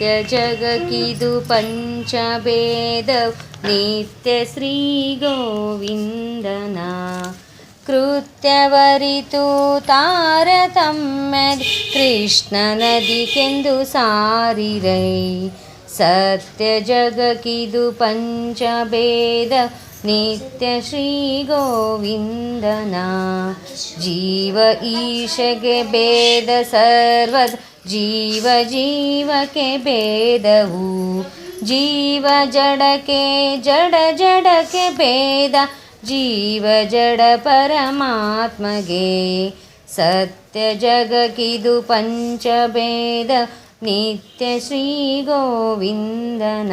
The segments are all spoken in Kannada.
ಸತ್ಯ ಜಗಕಿದು ಪಂಚಭೇದ ನಿತ್ಯ ಶ್ರೀ ಗೋವಿಂದನ. ಕೃತ್ಯವರಿತು ತಾರತಮ್ಮ ಕೃಷ್ಣ ನದಿಗೆಂದು ಸಾರಿರೈ. ಸತ್ಯ ಜಗಕಿದು ಪಂಚಭೇದ ನಿತ್ಯ ಶ್ರೀ ಗೋವಿಂದನ ಜೀವ ಈಶಗೆ ಭೇದ ಸರ್ವ ಜೀವ ಜೀವಕ್ಕೆ ಭೇದವು. ಜೀವ ಜಡಕ್ಕೆ ಜಡ ಜಡಕ್ಕೆ ಭೇದ, ಜೀವ ಜಡ ಪರಮಾತ್ಮಗೆ. ಸತ್ಯ ಜಗಕ್ಕಿದು ಪಂಚಭೇದ, ನಿತ್ಯ ಶ್ರೀ ಗೋವಿಂದನ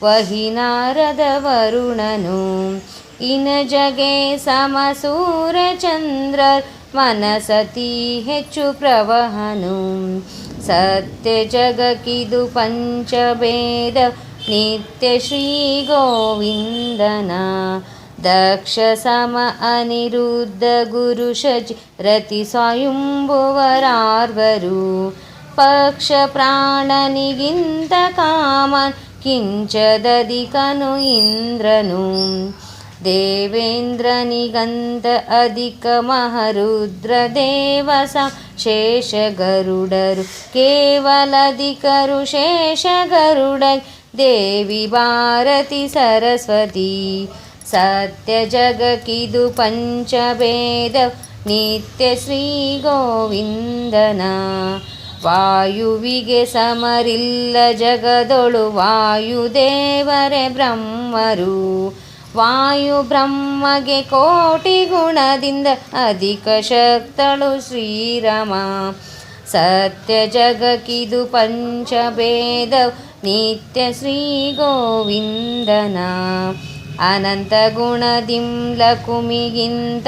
ಪಿತ್ರಾಜನ ಕರ್ಮಜಾದ ನವಾರಿ ತತ್ವಾತ್ಮರು ಸತ್ಯ ಜಗಕ್ಕಿದು ಪಂಚಭೇದ ನಿತ್ಯ ಶ್ರೀ ಗೋವಿಂದನ ಗಣಪ ಮಿತ್ರರು ಸಪ್ತ ಋಷಿಗಳು ವಹಿ ನಾರದ ವರುಣನು ಇನ ಜಗೆ ಸಮಸೂರ ಚಂದ್ರ ಮನಸತಿ ಹೆಚ್ಚು ಪ್ರವಹನು. ಸತ್ಯ ಜಗಕಿದು ಪಂಚಭೇದ, ನಿತ್ಯ ಶ್ರೀ ಗೋವಿಂದನ. ದಕ್ಷ ಸಮ ಅನಿರುದ್ಧ ಗುರು ಶಚಿ ರತಿ ಸ್ವಯಂಭುವರಾರ್ವರು ಪಕ್ಷ ಪ್ರಾಣನಿಗಿಂತ ಕಾಮನ್ ಕಿಂಚದಧಿಕನು ಇಂದ್ರನು ದೇವೇಂದ್ರನಿಗಂತ ಅಧಿಕ ಮಹರುದ್ರ ದೇವ ಶೇಷ ಗರುಡರು ಕೇವಲಧಿಕರು ಶೇಷ ದೇವಿ ಭಾರತಿ ಸರಸ್ವತಿ ಸತ್ಯ ಜಗಕ್ಕಿದು ಪಂಚಭೇದ ನಿತ್ಯ ಶ್ರೀ ಗೋವಿಂದನ ವಾಯುವಿಗೆ ಸಮರಿಲ್ಲ ಜಗದೊಳು ವಾಯುದೇವರೇ ಬ್ರಹ್ಮರು. ವಾಯು ಬ್ರಹ್ಮಗೆ ಕೋಟಿ ಗುಣದಿಂದ ಅಧಿಕ ಶಕ್ತಳು ಶ್ರೀರಮ. ಸತ್ಯ ಜಗಕ್ಕಿದು ಪಂಚಭೇದ ನಿತ್ಯ ಶ್ರೀ ಗೋವಿಂದನ. ಅನಂತ ಗುಣದಿಂಲ ಕುಮಿಗಿಂತ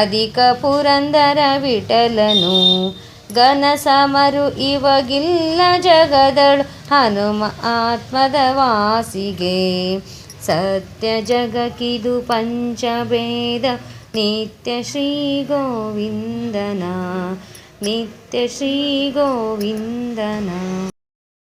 ಅಧಿಕ ಪುರಂದರ ವಿಠಲನು. ಘನ ಸಮರು ಇವಗಿಲ್ಲ ಜಗದಳು ಹನುಮ ಆತ್ಮದ ವಾಸಿಗೆ. ಸತ್ಯ ಜಗಕ್ಕಿದು ಪಂಚಭೇದ, ನಿತ್ಯ ಶ್ರೀ ಗೋವಿಂದನ, ನಿತ್ಯ ಶ್ರೀ ಗೋವಿಂದನ.